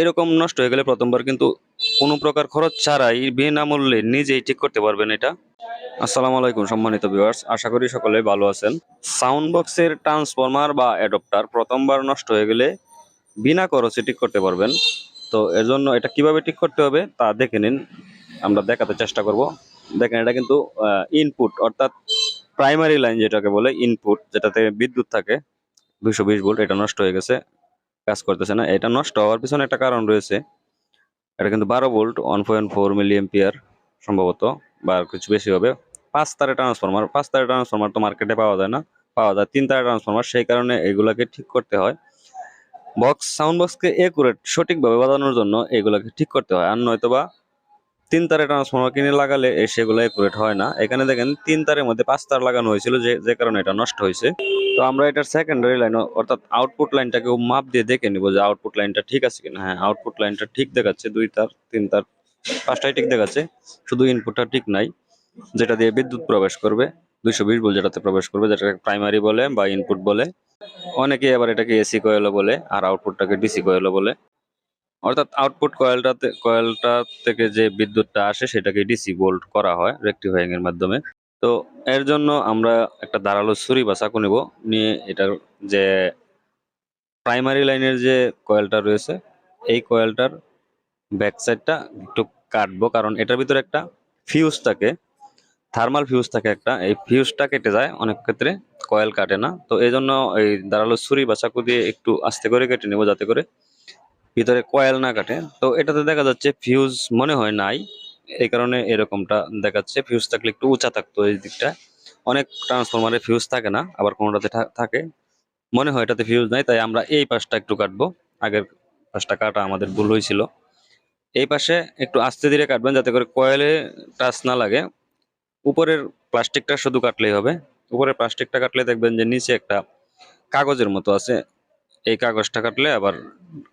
এরকম নষ্ট হয়ে গেলে প্রথমবার কিন্তু কোনো প্রকার খরচ ছাড়াই বিনামূল্যে নিজেই ঠিক করতে পারবেন এটা। আসসালামু আলাইকুম, সম্মানিত ভিউয়ার্স আশা করি সকলে ভালো আছেন। সাউন্ড বক্সের ট্রান্সফরমার বা অ্যাডপ্টার প্রথমবার নষ্ট হয়ে গেলে বিনা খরচে ঠিক করতে পারবেন। তো এর জন্য এটা কীভাবে ঠিক করতে হবে তা দেখে নিন। আমরা দেখাতে চেষ্টা করব। দেখেন এটা কিন্তু ইনপুট অর্থাৎ প্রাইমারি লাইন যেটাকে বলে ইনপুট যেটাতে বিদ্যুৎ থাকে। দুশো বিশ ভোল্ট, এটা নষ্ট হয়ে গেছে। কাজ করতেছে না। এটা নষ্ট হওয়ার পিছনে একটা কারণ রয়েছে। এটা কিন্তু বারো volt one point four million peer সম্ভবত, বা কিছু বেশি হবে। পাঁচ তারে ট্রান্সফরমার পাঁচ তারে ট্রান্সফরমার তো মার্কেটে পাওয়া যায় না। পাওয়া যায় তিন তারে ট্রান্সফরমার সেই কারণে এগুলাকে ঠিক করতে হয়। বক্স সাউন্ড বক্সকে একুরেট সঠিকভাবে বাজানোর জন্য এগুলাকে ঠিক করতে হয়। আর নয়তো বা তিন তারে ট্রান্সফর্মার কিনে লাগালে সেগুলো একুরেট হয় না। এখানে দেখেন তিন তারের মধ্যে পাঁচ তার লাগানো হয়েছিল, যে যে কারণে এটা নষ্ট হয়েছে। তো আমরা এটার সেকেন্ডারি লাইন অর্থাৎ আউটপুট লাইনটাকে মাপ দিয়ে দেখে নিব যে আউটপুট লাইনটা ঠিক আছে কিনা। হ্যাঁ আউটপুট লাইনটা ঠিক দেখাচ্ছে, দুই তার, তিন তার, পাঁচটাই ঠিক দেখাচ্ছে। শুধু ইনপুটটা ঠিক নাই, যেটা দিয়ে বিদ্যুৎ প্রবেশ করবে, দুইশো বিশ ভোল্ট যেটাতে প্রবেশ করবে, যেটাকে প্রাইমারি বলে বা ইনপুট বলে। অনেকে আবার এটাকে এসি কয়েলও বলে, আর আউটপুটটাকে ডিসি কয়েলও বলে। অর্থাৎ আউটপুট কয়েলটাতে কয়েলটা থেকে যে বিদ্যুৎটা আসে সেটাকে ডিসি ভোল্ট করা হয় রেক্টিফাইং এর মাধ্যমে। তো এর জন্য আমরা একটা ধারালো ছুরি বা চাকু নিব, নিয়ে এটার যে প্রাইমারি লাইনের যে কয়েলটা রয়েছে, এই কয়েলটার ব্যাক সাইডটা একটু কাটবো, কারণ এটার ভিতরে একটা ফিউজ থাকে থার্মাল ফিউজ থাকে একটা, এই ফিউজটা কেটে যায়, অনেক ক্ষেত্রে কয়েল কাটে না। তো এই জন্য এই ধারালো ছুরি বা চাকু দিয়ে একটু আস্তে করে কেটে নেব, যাতে করে ভিতরে কয়েল না কাটে। তো এটাতে দেখা যাচ্ছে ফিউজ মনে হয় নাই। এই কারণে এরকমটা দেখাচ্ছে। ফিউজ থাকলে একটু উঁচা থাকতো এই দিকটা। অনেক ট্রান্সফরমারে ফিউজ থাকে না, আবার কোনোটাতে থাকে। মনে হয় এটাতে ফিউজ নাই, তাই আমরা এই পাশটা একটু কাটবো। আগের পাশটা কাটা আমাদের ভুল হয়েছিল। এই পাশে একটু আস্তে ধীরে কাটবেন যাতে করে কয়েলে টাচ না লাগে। উপরের প্লাস্টিকটা শুধু কাটলেই হবে। উপরের প্লাস্টিকটা কাটলে দেখবেন যে নিচে একটা কাগজের মতো আছে। এই কাগজটা কাটলে আবার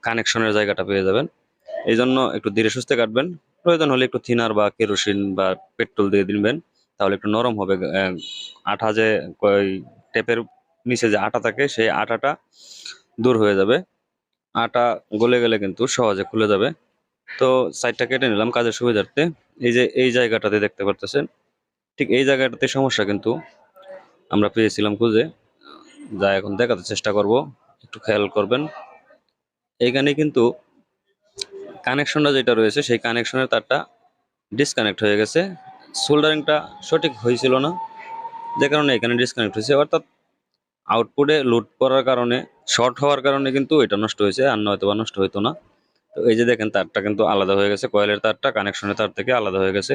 কানেকশনের জায়গাটা পেয়ে যাবেন। এই জন্য একটু ধীরে সুস্থে কাটবেন। প্রয়োজন হলে একটু থিনার বা কেরোসিন বা পেট্রোল দিয়ে দিবেন, তাহলে একটু নরম হবে। আঠা যে টেপের নিচে যে আটা থাকে, সেই আটাটা দূর হয়ে যাবে। আটা গলে গেলে কিন্তু সহজে খুলে যাবে। তো সাইডটা কেটে নিলাম কাজের সুবিধার্থে। এই যে এই জায়গাটাতে দেখতে পারতেছেন, ঠিক এই জায়গাটাতে সমস্যা কিন্তু আমরা পেয়েছিলাম খুঁজে। যা এখন দেখাতে চেষ্টা করব। একটু খেয়াল করবেন। এইখানে কিন্তু কানেকশনটা যেটা রয়েছে, সেই কানেকশনের তারটা ডিসকানেক্ট হয়ে গেছে। সোল্ডারিংটা সঠিক হয়েছিল না, যে কারণে এখানে ডিসকানেক্ট হয়েছে। অর্থাৎ আউটপুটে লোড করার কারণে শর্ট হওয়ার কারণে কিন্তু এটা নষ্ট হয়েছে, আর নয়তো বা নষ্ট হইতো না। তো এই যে দেখেন, তারটা কিন্তু আলাদা হয়ে গেছে কয়েলের তারটা কানেকশনের তার থেকে আলাদা হয়ে গেছে।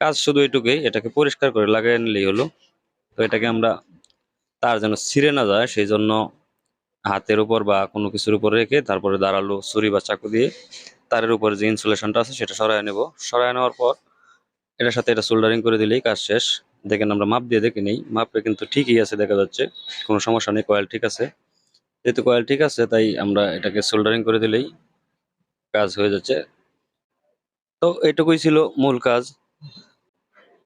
কাজ শুধু এটুকুই, এটাকে পরিষ্কার করে লাগিয়ে নিলেই হলো। তো এটাকে আমরা তার যেন ছিঁড়ে না যায়, সেই জন্য হাতের উপর বা কোনো কিছুর উপর রেখে তারপরে দাঁড়াল ছুরি বা চাকু দিয়ে। তারের উপর যে ইনসুলেশনটা আছে সেটা সরায় নেব। সরায় নেওয়ার পর এটার সাথে এটা সোল্ডারিং করে দিলেই কাজ শেষ। দেখেন আমরা মাপ দিয়ে দেখে নেই। মাপে কিন্তু ঠিকই আছে দেখা যাচ্ছে। কোনো সমস্যা নেই কয়েল ঠিক আছে। যেহেতু কয়েল ঠিক আছে, তাই আমরা এটাকে সোল্ডারিং করে দিলেই কাজ হয়ে যাচ্ছে। তো এটুকুই ছিল মূল কাজ।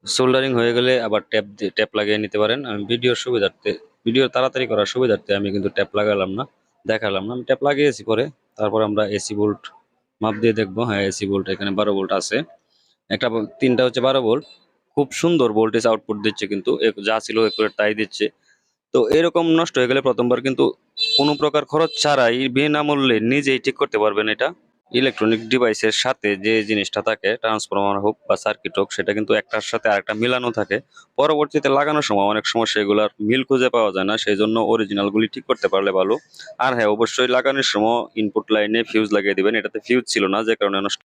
সোল্ডারিং হয়ে গেলে আবার ট্যাপ দিয়ে ট্যাপ লাগিয়ে নিতে পারেন। আমি ভিডিওর সুবিধার্থে ভিডিও তাড়াতাড়ি করার সুবিধার্থে আমি কিন্তু ট্যাপ লাগালাম না, দেখালাম না। আমি ট্যাপ লাগিয়েছি পরে, তারপর আমরা এসি বোল্ট মাপ দিয়ে দেখব। হ্যাঁ এসি বোল্ট এখানে বারো বোল্ট আছে। একটা তিনটা হচ্ছে বারো বোল্ট খুব সুন্দর ভোল্টেজ আউটপুট দিচ্ছে কিন্তু যা ছিল একুরেট তাই দিচ্ছে। তো এরকম নষ্ট হয়ে গেলে প্রথমবার কিন্তু কোনো প্রকার খরচ ছাড়াই বিনামূল্যে নিজেই ঠিক করতে পারবেন এটা। ইলেকট্রনিক ডিভাইসের সাথে যে জিনিসটা থাকে ট্রান্সফরমার হোক বা সার্কিট হোক, সেটা কিন্তু একটার সাথে আরেকটা মিলানো থাকে। পরবর্তীতে লাগানোর সময় অনেক সময় সেগুলোর মিল খুঁজে পাওয়া যায় না সেই জন্য অরিজিনালগুলি ঠিক করতে পারলে ভালো। আর হ্যাঁ অবশ্যই লাগানোর সময় ইনপুট লাইনে ফিউজ লাগিয়ে দেবেন, এটাতে ফিউজ ছিল না, যে কারণে নষ্ট